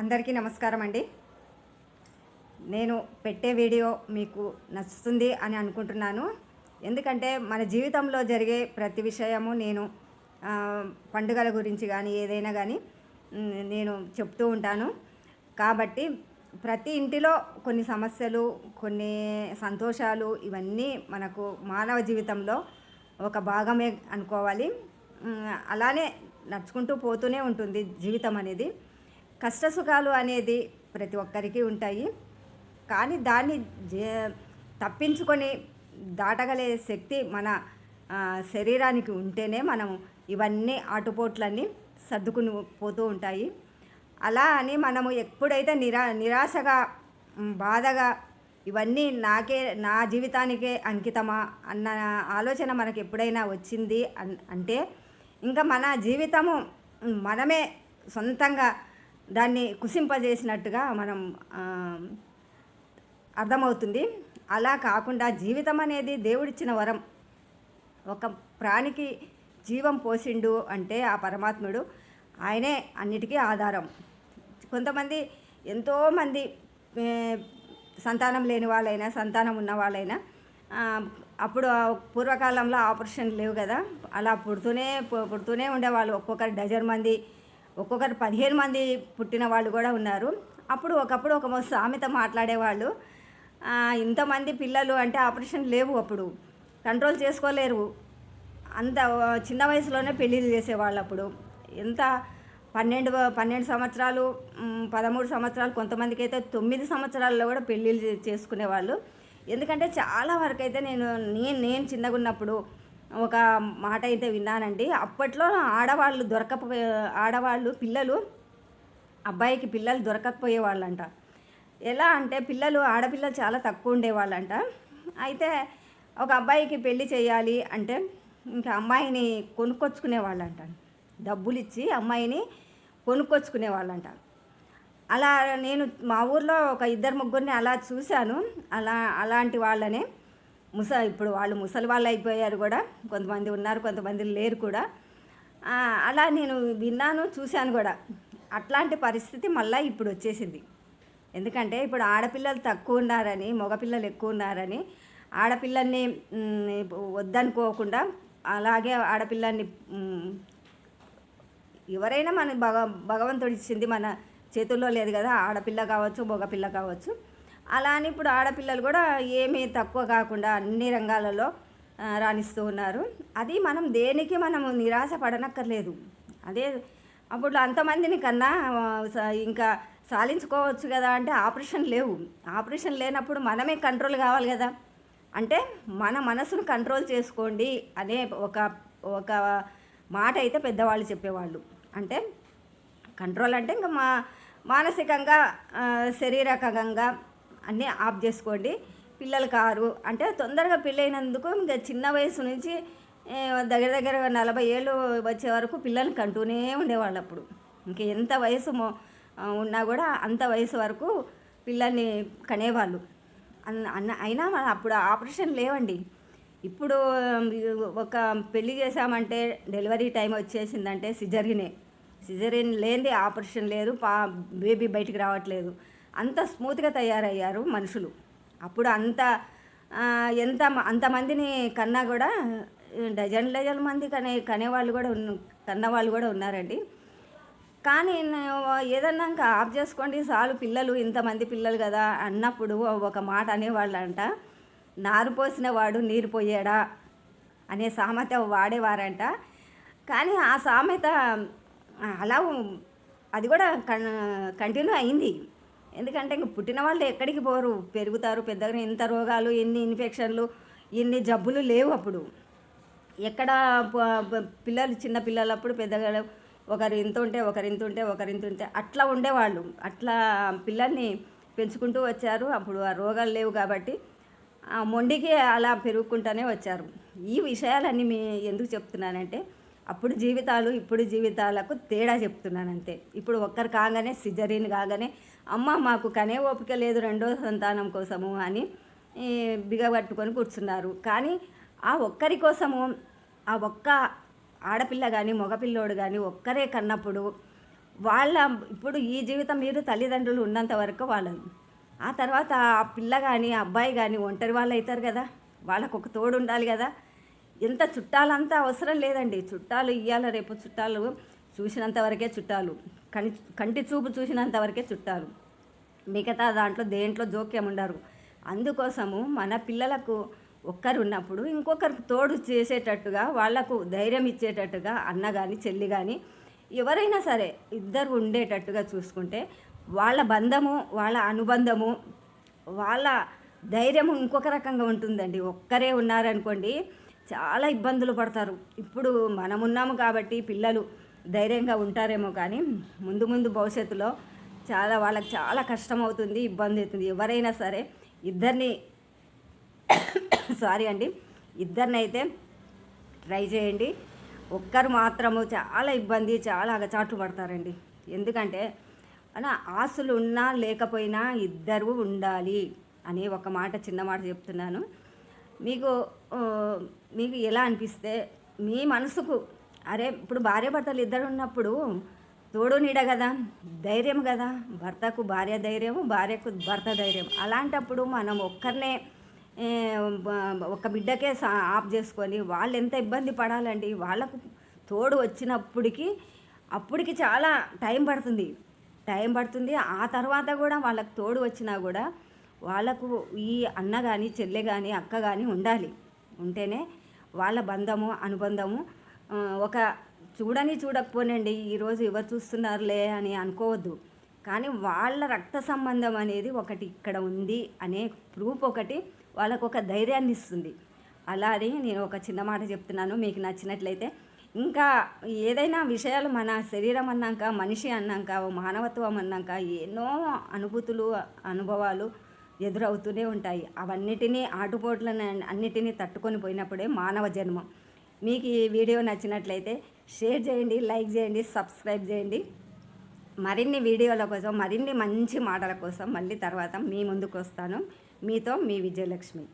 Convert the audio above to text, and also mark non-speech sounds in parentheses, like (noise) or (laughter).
అందరికీ నమస్కారం అండి. నేను పెట్టే వీడియో మీకు నచ్చుతుంది అని అనుకుంటున్నాను. ఎందుకంటే మన జీవితంలో జరిగే ప్రతి విషయము నేను పండుగల గురించి కానీ ఏదైనా కానీ నేను చెప్తూ ఉంటాను. కాబట్టి ప్రతి ఇంటిలో కొన్ని సమస్యలు కొన్ని సంతోషాలు ఇవన్నీ మనకు మానవ జీవితంలో ఒక భాగమే అనుకోవాలి. అలానే నడుచుకుంటూ పోతూనే ఉంటుంది జీవితం అనేది. కష్టసుఖాలు అనేది ప్రతి ఒక్కరికి ఉంటాయి. కానీ దాన్ని జే- తప్పించుకొని దాటగలే శక్తి మన శరీరానికి ఉంటేనే మనం ఇవన్నీ ఆటుపోట్లన్నీ సర్దుకుని పోతూ ఉంటాయి. అలా అని మనము ఎప్పుడైతే నిరా నిరాశగా బాధగా ఇవన్నీ నాకే నా జీవితానికే అంకితమా అన్న ఆలోచన మనకు ఎప్పుడైనా వచ్చింది అన్ అంటే ఇంకా మన జీవితము మనమే సొంతంగా దాన్ని కుసింపజేసినట్టుగా మనం అర్థమవుతుంది. అలా కాకుండా జీవితం అనేది దేవుడిచ్చిన వరం. ఒక ప్రాణికి జీవం పోసిండు అంటే ఆ పరమాత్ముడు ఆయనే అన్నిటికీ ఆధారం. కొంతమంది ఎంతోమంది సంతానం లేని వాళ్ళైనా సంతానం ఉన్న వాళ్ళైనా అప్పుడు పూర్వకాలంలో ఆపరేషన్ లేవు కదా. అలా పుడుతూనే పుడుతూనే ఉండేవాళ్ళు. ఒక్కొక్కరు డజన్ మంది ఒక్కొక్కరు పదిహేను మంది పుట్టిన వాళ్ళు కూడా ఉన్నారు. అప్పుడు ఒకప్పుడు ఒక సామెత మాట్లాడేవాళ్ళు. ఇంతమంది పిల్లలు అంటే ఆపరేషన్ లేవు అప్పుడు. కంట్రోల్ చేసుకోలేరు. అంత చిన్న వయసులోనే పెళ్ళిళ్ళు చేసేవాళ్ళు అప్పుడు. ఎంత పన్నెండు పన్నెండు సంవత్సరాలు పదమూడు సంవత్సరాలు కొంతమందికి అయితే తొమ్మిది సంవత్సరాల్లో కూడా పెళ్ళిళ్ళు చేసుకునేవాళ్ళు. ఎందుకంటే చాలా వరకు అయితే నేను నేను నేను చిన్నగా ఉన్నప్పుడు ఒక మాట అయితే విన్నానండి. అప్పట్లో ఆడవాళ్ళు దొరకపోయే ఆడవాళ్ళు పిల్లలు అబ్బాయికి పిల్లలు దొరకకపోయే వాళ్ళంట ఎలా అంటే పిల్లలు ఆడపిల్లలు చాలా తక్కువ ఉండేవాళ్ళంట. అయితే ఒక అబ్బాయికి పెళ్ళి చేయాలి అంటే ఇంకా అమ్మాయిని కొనుక్కొచ్చుకునే వాళ్ళంట డబ్బులు ఇచ్చి అమ్మాయిని కొనుక్కొచ్చుకునే వాళ్ళంట అలా నేను మా ఊర్లో ఒక ఇద్దరు ముగ్గురిని అలా చూశాను. అలా అలాంటి వాళ్ళనే ముస ఇప్పుడు వాళ్ళు ముసలి వాళ్ళు అయిపోయారు కూడా కొంతమంది ఉన్నారు కొంతమంది లేరు కూడా. అలా నేను విన్నాను చూశాను కూడా. అట్లాంటి పరిస్థితి మళ్ళీ ఇప్పుడు వచ్చేసింది. ఎందుకంటే ఇప్పుడు ఆడపిల్లలు తక్కువ ఉన్నారని మగపిల్లలు ఎక్కువ ఉన్నారని ఆడపిల్లల్ని వద్దనుకోకుండా అలాగే ఆడపిల్లల్ని ఎవరైనా మన భగ భగవంతుడు ఇచ్చింది మన చేతుల్లో లేదు కదా ఆడపిల్ల కావచ్చు మగపిల్ల కావచ్చు. అలా అని ఇప్పుడు ఆడపిల్లలు కూడా ఏమీ తక్కువ కాకుండా అన్ని రంగాలలో రాణిస్తూ ఉన్నారు. అది మనం దేనికి మనం నిరాశ పడనక్కర్లేదు. అదే అప్పుడు అంతమందిని కన్నా ఇంకా సాధించుకోవచ్చు కదా అంటే ఆపరేషన్ లేవు. ఆపరేషన్ లేనప్పుడు మనమే కంట్రోల్ కావాలి కదా. అంటే మన మనసును కంట్రోల్ చేసుకోండి అనే ఒక ఒక మాట అయితే పెద్దవాళ్ళు చెప్పేవాళ్ళు. అంటే కంట్రోల్ అంటే ఇంకా మా మానసికంగా శారీరకంగా అన్నీ ఆఫ్ చేసుకోండి. పిల్లలు కారు అంటే తొందరగా పెళ్ళైనందుకు ఇంకా చిన్న వయసు నుంచి దగ్గర దగ్గర నలభై ఏళ్ళు వచ్చే వరకు పిల్లల్ని కంటూనే ఉండేవాళ్ళు అప్పుడు. ఇంక ఎంత వయసు ఉన్నా కూడా అంత వయసు వరకు పిల్లల్ని కనేవాళ్ళు. అన్న అన్న అయినా మన అప్పుడు ఆపరేషన్ లేవండి. ఇప్పుడు ఒక పెళ్ళి చేసామంటే డెలివరీ టైం వచ్చేసిందంటే సిజరినే. సిజరిన్ లేనిది ఆపరేషన్ లేదు పా బేబీ బయటికి రావట్లేదు. అంత స్మూత్గా తయారయ్యారు మనుషులు. అప్పుడు అంత ఎంత అంతమందిని కన్నా కూడా డజన్ డజన్ మంది కనే కనేవాళ్ళు కూడా ఉన్న కన్నవాళ్ళు కూడా ఉన్నారండి. కానీ ఏదన్నాక ఏదన్నా ఇంకా ఆఫ్ చేసుకోండి చాలు పిల్లలు ఇంతమంది పిల్లలు కదా అన్నప్పుడు ఒక మాట అనేవాళ్ళంట నారు పోసిన వాడు నీరు పోయాడా? అనే సామెత వాడేవారంట. కానీ ఆ సామెత అలా అది కూడా కన్ కంటిన్యూ అయింది. ఎందుకంటే ఇంక పుట్టిన వాళ్ళు ఎక్కడికి పోరు? పెరుగుతారు పెద్దగా ఇంత రోగాలు ఎన్ని ఇన్ఫెక్షన్లు ఎన్ని జబ్బులు లేవు అప్పుడు. ఎక్కడ పిల్లలు చిన్న పిల్లలప్పుడు పెద్దగా ఒకరు ఇంత ఉంటే ఒకరు ఇంత ఉంటే ఒకరు ఇంత ఉంటే అట్లా ఉండేవాళ్ళు. అట్లా పిల్లల్ని పెంచుకుంటూ వచ్చారు. అప్పుడు ఆ రోగాలు లేవు కాబట్టి ఆ మొండికి అలా పెరుగుకుంటూనే వచ్చారు. ఈ విషయాలన్నీ మీ ఎందుకు చెప్తున్నానంటే అప్పుడు జీవితాలు ఇప్పుడు జీవితాలకు తేడా చెప్తున్నాను అంతే ఇప్పుడు ఒక్కరు కాగానే సిజరీన్ కాగానే అమ్మ మాకు కనే ఓపిక లేదు రెండో సంతానం కోసము అని బిగబట్టుకొని కూర్చున్నారు. కానీ ఆ ఒక్కరి కోసము ఆ ఒక్క ఆడపిల్ల కానీ మగపిల్లోడు కానీ ఒక్కరే కన్నప్పుడు వాళ్ళ ఇప్పుడు ఈ జీవితం మీరు తల్లిదండ్రులు ఉన్నంత వరకు వాళ్ళది. ఆ తర్వాత ఆ పిల్ల కానీ అబ్బాయి కానీ ఒంటరి వాళ్ళు అవుతారు కదా. వాళ్ళకు ఒక తోడు ఉండాలి కదా. ఎంత చుట్టాలంతా అవసరం లేదండి. చుట్టాలు ఇయ్యాల రేపు చుట్టాలు చూసినంత వరకే చుట్టాలు. కని కంటి చూపు చూసినంత వరకే చుట్టాలు. మిగతా దాంట్లో దేంట్లో జోక్యం ఉండరు. అందుకోసము మన పిల్లలకు ఒక్కరు ఉన్నప్పుడు ఇంకొకరికి తోడు చేసేటట్టుగా వాళ్ళకు ధైర్యం ఇచ్చేటట్టుగా అన్న కానీ చెల్లి కానీ ఎవరైనా సరే ఇద్దరు ఉండేటట్టుగా చూసుకుంటే వాళ్ళ బంధము వాళ్ళ అనుబంధము వాళ్ళ ధైర్యము ఇంకొక రకంగా ఉంటుందండి. ఒక్కరే ఉన్నారనుకోండి చాలా ఇబ్బందులు పడతారు. ఇప్పుడు మనం ఉన్నాము కాబట్టి పిల్లలు ధైర్యంగా ఉంటారేమో కానీ ముందు ముందు భవిష్యత్తులో చాలా వాళ్ళకి చాలా కష్టం అవుతుంది ఇబ్బంది అవుతుంది. ఎవరైనా సరే ఇద్దరిని (coughs) సారీ అండి ఇద్దరినైతే ట్రై చేయండి. ఒక్కరు మాత్రము చాలా ఇబ్బంది చాలా అగచాట్లు పడతారండి. ఎందుకంటే అలా ఆశలు ఉన్నా లేకపోయినా ఇద్దరు ఉండాలి అని ఒక మాట చిన్న మాట చెప్తున్నాను. మీకు మీకు ఎలా అనిపిస్తే మీ మనసుకు అరే ఇప్పుడు భార్య భర్తలు ఇద్దరు ఉన్నప్పుడు తోడు నీడ కదా ధైర్యం కదా భర్తకు భార్య ధైర్యం భార్యకు భర్త ధైర్యం. అలాంటప్పుడు మనం ఒక్కరినే ఒక బిడ్డకే సా- ఆఫ్ చేసుకొని వాళ్ళు ఎంత ఇబ్బంది పడాలండి వాళ్ళకు తోడు వచ్చినప్పటికి అప్పటికి చాలా టైం పడుతుంది. టైం పడుతుంది ఆ తర్వాత కూడా వాళ్ళకు తోడు వచ్చినా కూడా వాళ్ళకు ఈ అన్న కానీ చెల్లె కానీ అక్క కానీ ఉండాలి. ఉంటేనే వాళ్ళ బంధము అనుబంధము ఒక చూడని చూడకపోనండి ఈరోజు ఎవరు చూస్తున్నారులే అని అనుకోవద్దు. కానీ వాళ్ళ రక్త సంబంధం అనేది ఒకటి ఇక్కడ ఉంది అనే ప్రూఫ్ ఒకటి వాళ్ళకు ఒక ధైర్యాన్ని ఇస్తుంది. అలా అని నేను ఒక చిన్న మాట చెప్తున్నాను మీకు నచ్చినట్లయితే. ఇంకా ఏదైనా విషయాలు మన శరీరం అన్నాక మనిషి అన్నాక మానవత్వం అన్నాక ఎన్నో అనుభూతులు అనుభవాలు ఎదురవుతూనే ఉంటాయి. అవన్నిటినీ ఆటుపోట్లను అన్నిటినీ తట్టుకొని పోయినప్పుడే మానవ జన్మం. మీకు ఈ వీడియో నచ్చినట్లయితే షేర్ చేయండి లైక్ చేయండి సబ్స్క్రైబ్ చేయండి. మరిన్ని వీడియోల కోసం మరిన్ని మంచి మాటల కోసం మళ్ళీ తర్వాత మీ ముందుకు వస్తాను మీతో మీ విజయలక్ష్మి.